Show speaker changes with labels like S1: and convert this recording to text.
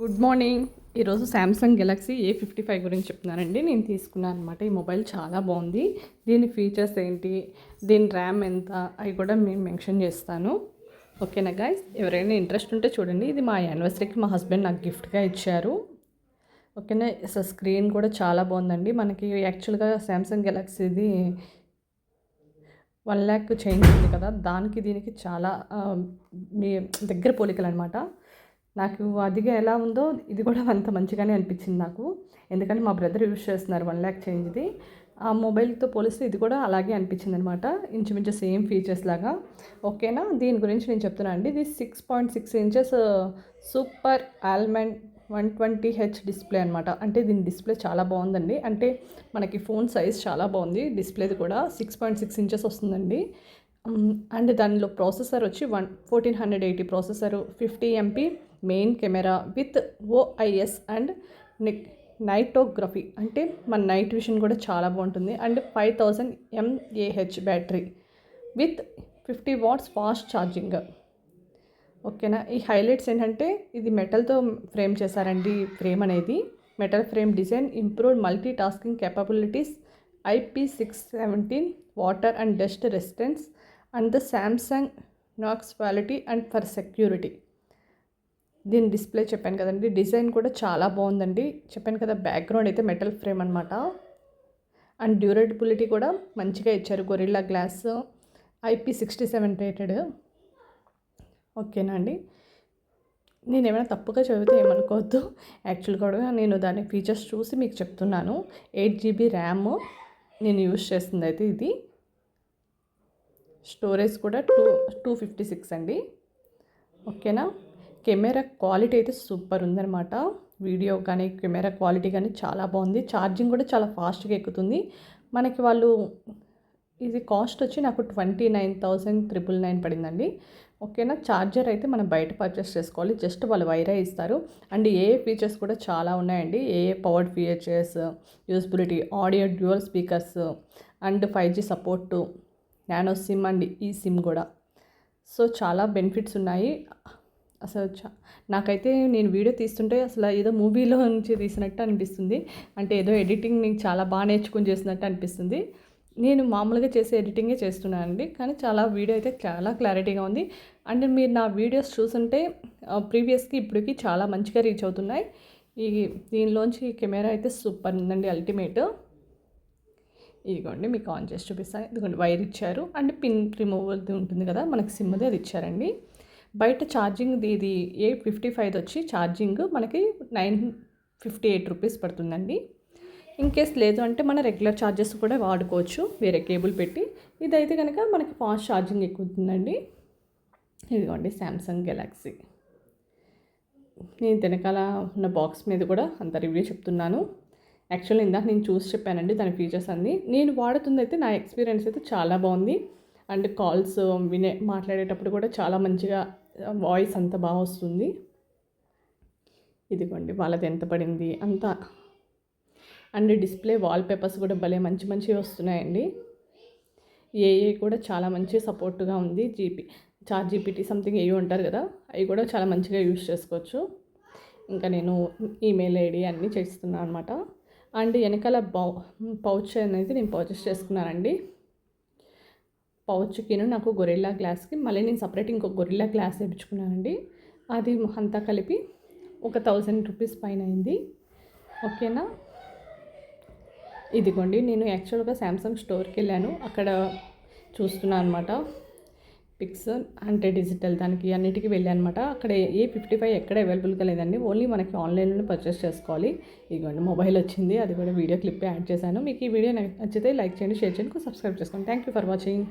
S1: Good morning. ఈరోజు Samsung Galaxy A fifty five గురించి చెప్తున్నానండి. నేను తీసుకున్నాను అనమాట ఈ మొబైల్ చాలా బాగుంది. దీని ఫీచర్స్ ఏంటి? దీని ర్యామ్ ఎంత? అవి కూడా మేము మెన్షన్ చేస్తాను. ఓకేనా గాయస్ ఎవరైనా ఇంట్రెస్ట్ ఉంటే చూడండి. ఇది మా యానివర్సరీకి మా హస్బెండ్ నాకు గిఫ్ట్గా ఇచ్చారు. ఓకేనా అసలు స్క్రీన్ కూడా చాలా బాగుందండి. మనకి యాక్చువల్గా శాంసంగ్ గెలాక్సీది వన్ ల్యాక్ చేంజ్ ఉంది కదా. దానికి దీనికి చాలా మీ దగ్గర పోలికలు అనమాట నాకు అదిగా ఎలా ఉందో ఇది కూడా అంత మంచిగానే అనిపించింది నాకు. ఎందుకంటే మా బ్రదర్ యూజ్ చేస్తున్నారు వన్ ల్యాక్ చేంజ్ది. ఆ మొబైల్తో పోలిస్తే ఇది కూడా అలాగే అనిపించింది అనమాట ఇంచుమించు సేమ్ ఫీచర్స్ లాగా. ఓకేనా? దీని గురించి నేను చెప్తున్నా అండి. ఇది six point six inches super almond one twenty H display అనమాట. అంటే దీని డిస్ప్లే చాలా బాగుందండి. అంటే మనకి ఫోన్ సైజ్ చాలా బాగుంది డిస్ప్లేది కూడా. సిక్స్ పాయింట్ సిక్స్ ఇంచెస్ వస్తుందండి. అండ్ దానిలో ప్రాసెసర్ వచ్చి one fourteen hundred eighty processor fifty MP main camera with OIS and neck nightography. అంటే మన నైట్ విషన్ కూడా చాలా బాగుంటుంది. And five thousand mAh battery with fifty watts fast charging ఓకేనా? ఈ హైలైట్స్ ఏంటంటే ఇది మెటల్తో ఫ్రేమ్ చేశారండి ఫ్రేమ్ అనేది. Metal frame design improved multi tasking capabilities IP six seventeen water and dust resistance and the Samsung Knox quality and for security. దీని display చెప్పాను కదండి డిజైన్ కూడా చాలా బాగుందండి. చెప్పాను కదా బ్యాక్గ్రౌండ్ అయితే మెటల్ ఫ్రేమ్ అనమాట అండ్ డ్యూరబిలిటీ కూడా మంచిగా ఇచ్చారు Gorilla Glass IP sixty seven rated. ఓకేనా అండి? నేను ఏమైనా తప్పుగా చదివితే ఏమనుకోవద్దు. యాక్చువల్ కూడా నేను దాని ఫీచర్స్ చూసి మీకు చెప్తున్నాను. ఎయిట్ జీబీ ర్యామ్ నేను యూస్ చేస్తుంది అయితే ఇది. స్టోరేజ్ కూడా టూ టూ ఫిఫ్టీ సిక్స్ అండి. ఓకేనా? కెమెరా క్వాలిటీ అయితే సూపర్ ఉందన్నమాట. వీడియో కానీ కెమెరా క్వాలిటీ కానీ చాలా బాగుంది. ఛార్జింగ్ కూడా చాలా ఫాస్ట్గా ఎక్కుతుంది. మనకి వాళ్ళు ఇది కాస్ట్ వచ్చి నాకు twenty nine thousand triple nine పడిందండి. ఓకేనా? ఛార్జర్ అయితే మనం బయట పర్చేస్ చేసుకోవాలి. జస్ట్ వాళ్ళు వైరే ఇస్తారు. అండ్ ఏ ఫీచర్స్ కూడా చాలా ఉన్నాయండి. AI powered features usability audio dual speakers and five G support nano SIM and e SIM కూడా. సో చాలా బెనిఫిట్స్ ఉన్నాయి. అసలు నాకైతే నేను వీడియో తీస్తుంటే అసలు ఏదో మూవీలో నుంచి తీసినట్టు అనిపిస్తుంది. అంటే ఏదో ఎడిటింగ్ నేను చాలా బాగా నేర్చుకుని చేసినట్టు అనిపిస్తుంది. నేను మామూలుగా చేసే ఎడిటింగే చేస్తున్నాను అండి. కానీ చాలా వీడియో అయితే చాలా క్లారిటీగా ఉంది. అండ్ మీరు నా వీడియోస్ చూసుంటే ప్రీవియస్కి ఇప్పటికి చాలా మంచిగా రీచ్ అవుతున్నాయి. ఈ దీనిలోంచి కెమెరా అయితే సూపర్ ఉందండి అల్టిమేట్. ఇదిగోండి మీకు ఆన్ చేసి చూపిస్తాను ఇదిగోండి వైర్ ఇచ్చారు. అండ్ పిన్ రిమూవల్ ఉంటుంది కదా మనకి సిమ్ది అది ఇచ్చారండి. బయట ఛార్జింగ్ ఇది ఏ ఫిఫ్టీ ఫైవ్ వచ్చి ఛార్జింగ్ మనకి నైన్ ఫిఫ్టీ ఎయిట్ రూపీస్ పడుతుందండి. ఇన్ కేస్ లేదు అంటే మన రెగ్యులర్ ఛార్జెస్ కూడా వాడుకోవచ్చు వేరే కేబుల్ పెట్టి. ఇదైతే కనుక మనకి ఫాస్ట్ ఛార్జింగ్ ఎక్కుతుందండి ఇదిగోండి శాంసంగ్ గెలాక్సీ నేను వెనకాల ఉన్న బాక్స్ మీద కూడా అంత రివ్యూ చెప్తున్నాను. యాక్చువల్లీ ఇందాక నేను చూసి చెప్పానండి దాని ఫీచర్స్ అన్నీ. నేను వాడుతుంది అయితే నా ఎక్స్పీరియన్స్ అయితే చాలా బాగుంది. అండ్ కాల్స్ um, వినే మాట్లాడేటప్పుడు కూడా చాలా మంచిగా uh, వాయిస్ అంత బాగా వస్తుంది. ఇదిగోండి వాళ్ళది ఎంత పడింది అంతా. అండ్ డిస్ప్లే వాల్పేపర్స్ కూడా భలే మంచి మంచివి వస్తున్నాయండి. ఏఏ కూడా చాలా మంచి సపోర్ట్గా ఉంది. జీపీ చార్ జీపీటీ సంథింగ్ ఏవి ఉంటారు కదా అవి కూడా చాలా మంచిగా యూస్ చేసుకోవచ్చు. ఇంకా నేను ఈమెయిల్ ఐడి అన్నీ చేస్తున్నాను అనమాట అండ్ వెనకాల బౌ పౌచ్ అనేది నేను పర్చేస్ చేసుకున్నానండి. పౌచ్కిను నాకు గొరిల్లా గ్లాస్కి మళ్ళీ నేను సపరేట్ ఇంకో గొరిల్లా గ్లాస్ వేయించుకున్నానండి అది అంతా కలిపి ఒక థౌజండ్ రూపీస్ పైన అయింది. ఓకేనా? ఇదిగోండి నేను యాక్చువల్గా శాంసంగ్ స్టోర్కి వెళ్ళాను. అక్కడ చూస్తున్నాను అనమాట పిక్స్ అంటే డిజిటల్ దానికి అన్నిటికీ వెళ్ళాను అనమాట అక్కడ ఏ ఫిఫ్టీ ఫైవ్ ఎక్కడ అవైలబుల్గా లేదండి. ఓన్లీ మనకి ఆన్లైన్లోనే పర్చేస్ చేసుకోవాలి. ఇదిగోండి మొబైల్ వచ్చింది. అది కూడా వీడియో క్లిప్ యాడ్ చేశాను. మీకు ఈ వీడియో నచ్చితే లైక్ చేయండి షేర్ చేయండి సబ్స్క్రైబ్ చేసుకోండి. Thank you for watching